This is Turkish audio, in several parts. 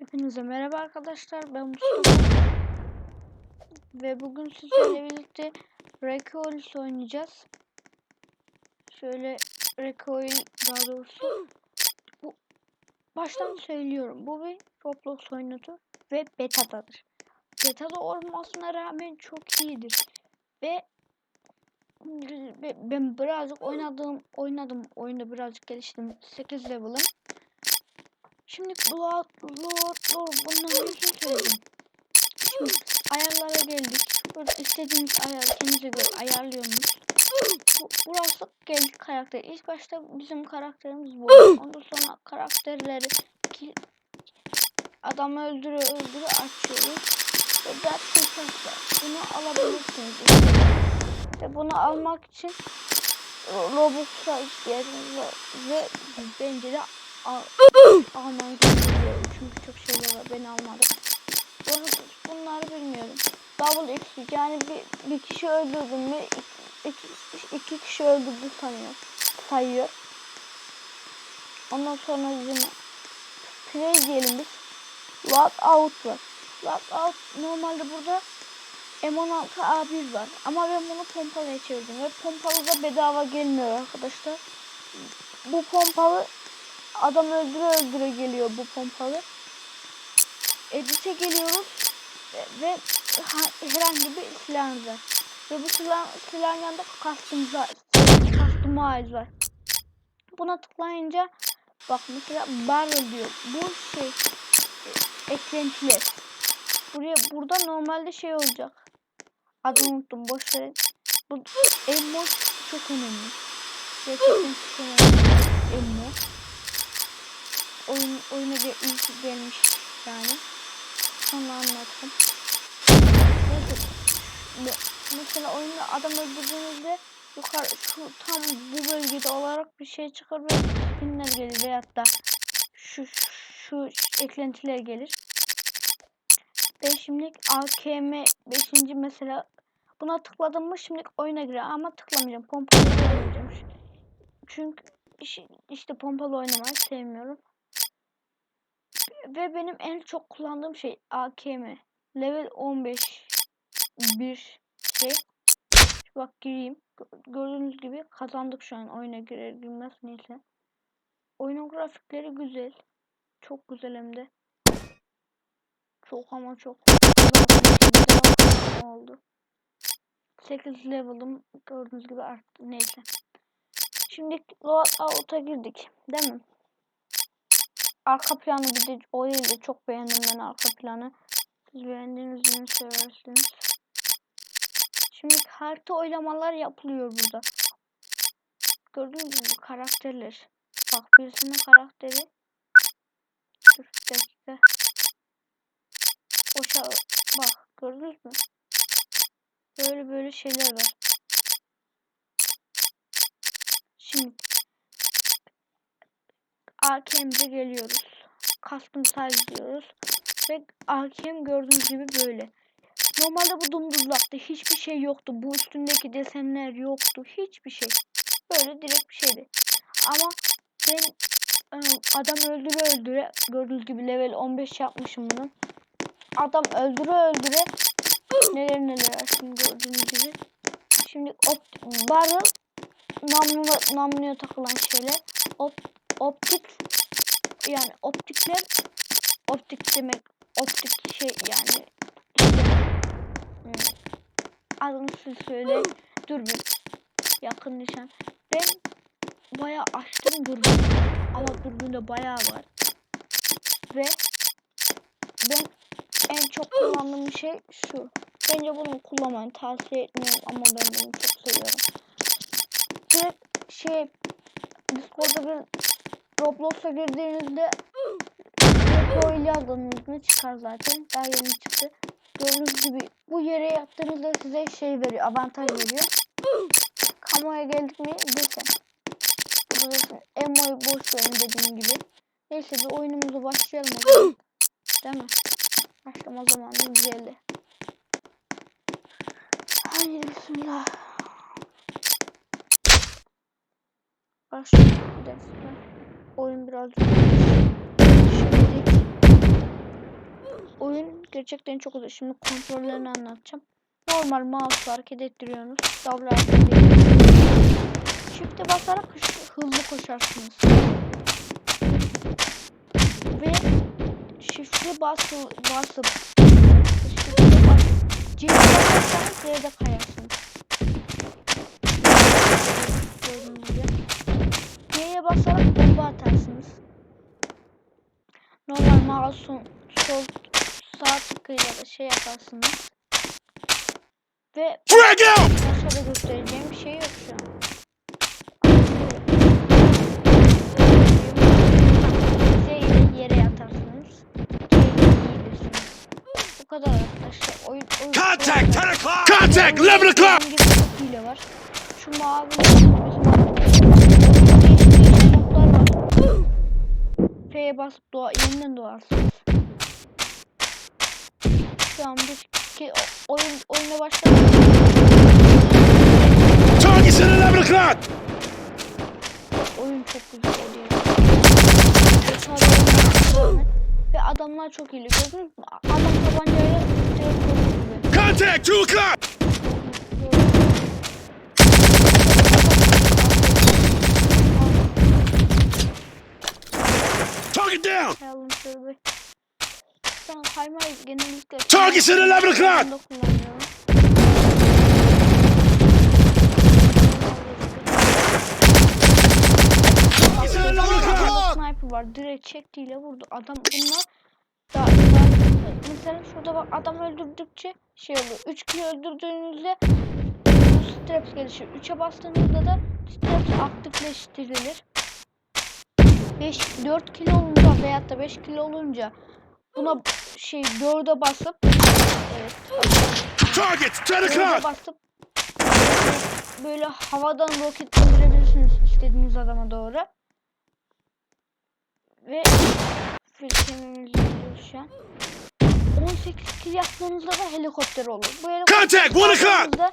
Hepinize merhaba arkadaşlar. Ben Mustafa. Ve bugün sizlerle birlikte Recoils oynayacağız. Şöyle Recoil daha doğrusu bu baştan söylüyorum. Bu bir Roblox oyunudur ve beta'dadır. Beta'da olmasına rağmen çok iyidir. Ve ben birazcık oynadığım oynadım oyunda birazcık geliştim. 8 level'ım. Şimdi load load load bunların hepsini söyledim. Şimdi ayarlara geldik. Burada istediğiniz ayar kendinize göre ayarlıyorsunuz. Bu, burası geldik karakter. İlk başta bizim karakterimiz bu. Ondan sonra karakterleri ki adamı öldürü öldürü açıyoruz. Ve fırsatla bunu alabilirsiniz. Ve bunu almak için Robux'a ihtiyacınız. Ve bence de al alman gerekiyor. Çünkü çok şeyler var. Ben almadım. Bunu, bunları bilmiyorum. Double X yani bir, bir kişi öldürdüm iki, iki, iki kişi öldürdü sanıyor. Sayıyor. Ondan sonra bizim play diyelim biz. Lock out var. Lock out normalde burada M16A1 var. Ama ben bunu pompalıya çevirdim. Ve pompalı da bedava gelmiyor arkadaşlar. Bu pompalı adam öldüre öldüre geliyor bu pompalı. Edit'e geliyoruz ve, ve herhangi bir silahımız var. Ve bu silah, silahın yanında customize, customize var. Buna tıklayınca bak mesela barrel diyor. Bu şey e, eklentiler. Buraya burada normalde şey olacak. Adını unuttum boş verin. Bu emmo çok önemli. Gerçekten çok önemli. Emmo. Oyun, oyuna bir ilk gelmiş yani. Sonra anlattım. Neyse. Mesela oyunda adam öldürdüğünüzde yukarı şu tam bu bölgede olarak bir şey çıkar ve skinler gelir veyahut da şu, şu eklentiler gelir. Ben şimdilik AKM 5. mesela buna tıkladım mı şimdilik oyuna girer ama tıklamayacağım. Pompalı oynayacağım. Çünkü işte pompalı oynamayı sevmiyorum. Ve benim en çok kullandığım şey AKM. Level 15 bir şey. Bak gireyim. Gördüğünüz gibi kazandık şu an oyuna girer girmez neyse. Oyunun grafikleri güzel. Çok güzel hem de. Çok ama çok oldu. 8 level'ım gördüğünüz gibi arttı. Neyse. Şimdi load out'a girdik. Değil mi? Arka planı bir de o değil çok beğendim ben arka planı. Siz beğendiğiniz mi söylersiniz. Şimdi harita oylamalar yapılıyor burada. Gördüğünüz gibi karakterler. Bak birisinin karakteri. Dur bir dakika. Boşa bak gördünüz mü? Böyle böyle şeyler var. Şimdi AKM'de geliyoruz. Custom size diyoruz. Ve AKM gördüğünüz gibi böyle. Normalde bu dumduzlaktı. Hiçbir şey yoktu. Bu üstündeki desenler yoktu. Hiçbir şey. Böyle direkt bir şeydi. Ama ben adam öldüre öldüre gördüğünüz gibi level 15 yapmışım bunu. Adam öldüre öldüre neler neler şimdi gördüğünüz gibi. Şimdi op barrel namluya, namluya takılan şeyler. Op, optik yani optikler optik demek optik şey yani. İşte adını söyle dürbün yakın nişan. Ben bayağı açtım dürbün. Ama dürbünde bayağı var. Ve ben en çok kullandığım şey şu. Bence bunu kullanmayın tavsiye etmiyorum ama ben bunu çok seviyorum. Direkt şey Discord'da bir Roblox'a girdiğinizde Recoil yazdığınızda çıkar zaten. Daha yeni çıktı. Gördüğünüz gibi bu yere yaptığınızda size şey veriyor, avantaj veriyor. Kamuya geldik mi. Burada emoyu boş verin dediğim gibi. Neyse bir oyunumuza başlayalım. Değil mi? Başlama zamanı güzeldi. Haydi bismillah. Başlayalım. Oyun biraz Şimdilik Gerçekten çok güzel. Şimdi kontrollerini anlatacağım. Normal mouse hareket ettiriyorsunuz. Ettiriyorsunuz. Shift'e basarak hız- hızlı koşarsınız. Ve shift'e basıp basıp shift'e basıp C'ye basarsanız Z'de kayarsınız. Normal mouse'un sol sağ tıkıyla da şey yaparsınız. Ve başka da göstereceğim bir şey yok şu an. Yere yatarsınız. Bu kadar arkadaşlar. Oyun, oyun Contact! 10 kolay. o'clock! Contact! 11 o'clock! Şu mavi basıp doğa, yeniden doğarsınız. Şu an biz ki oyun oyuna başladık. At 11 o'clock! Oyun çok güzel oluyor. Ve adamlar çok iyi. Gördünüz mü? Adam tabancayla direkt. Contact! 2 o'clock! Target down! Hayalım şöyle bir. Ben kaymayı genellikle... Target's at 11 o'clock! Kullanıyorum. Target's at 11 o'clock! Adamda sniper var. Direkt çektiğiyle vurdu. Adam bunlar da, da- mesela şurada bak adam öldürdükçe şey oluyor. 3 kişi öldürdüğünüzde straps gelişir. 3'e bastığınızda da straps aktifleştirilir. 5 4 kilo olunca veyahut da 5 kilo olunca buna şey 4'e basıp evet Target's 10 Böyle o'clock! basıp böyle havadan roket indirebilirsiniz istediğiniz adama doğru. Ve şu an. 18 kill yaptığınızda da helikopter olur. Bu Contact, helikopter yaptığınızda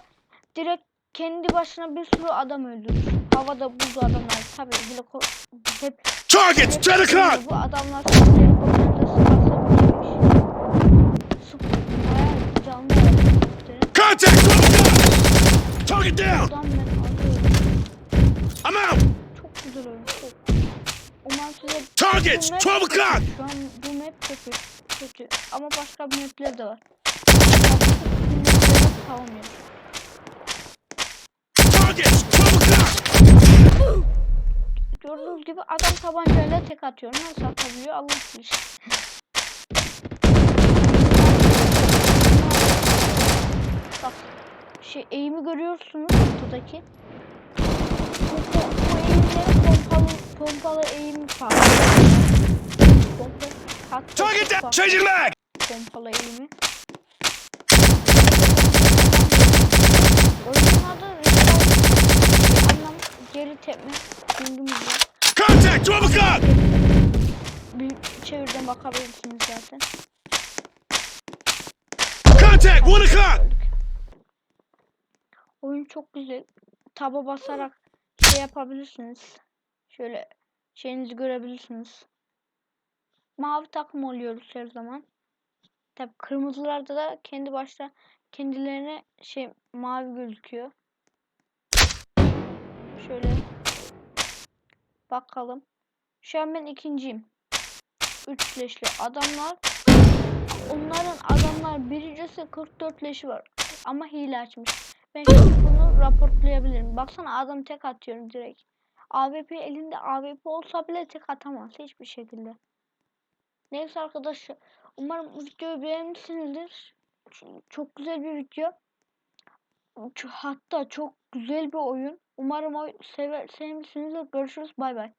direkt kendi başına bir sürü adam öldürür. Havada buzlu adamlar tabii helikopter hep Target's 10 o'clock! bu adamlar. Contact! 12 o'clock! Target down! I'm out! Çok güzel oyun. Çok. Size Targets, bu map 12 kötü. o'clock! Şu an bu map kötü. Kötü. Ama başka bir mapler de var. Targets! 12 o'clock! Gördüğünüz gibi adam tabancayla tek atıyor. Nasıl atabiliyor Allah bilir. Bak şey eğimi görüyorsunuz ortadaki. Bu, bu, eğimleri pompalı, pompalı eğim farklı. Target down! Changing mag! pompalı eğimi. Oyunun adı geri tepme. İngilizce. Contact! 12 o'clock! Bir çevirden bakabilirsiniz zaten. Contact! 1 o'clock! Oyun çok güzel. Taba basarak şey yapabilirsiniz. Şöyle şeyinizi görebilirsiniz. Mavi takım oluyoruz her zaman. Tabi kırmızılarda da kendi başta kendilerine şey mavi gözüküyor. Şöyle bakalım. Şu an ben ikinciyim. Üç leşli adamlar. Onların adamlar birincisi 44 leşi var. Ama hile açmış. Ben şimdi bunu raportlayabilirim. Baksana adam tek atıyorum direkt. AWP elinde AWP olsa bile tek atamaz hiçbir şekilde. Neyse arkadaşlar. Umarım videoyu beğenmişsinizdir. Çok güzel bir video. Hatta çok güzel bir oyun. Umarım sever, sevmişsinizdir. Görüşürüz. Bay bay.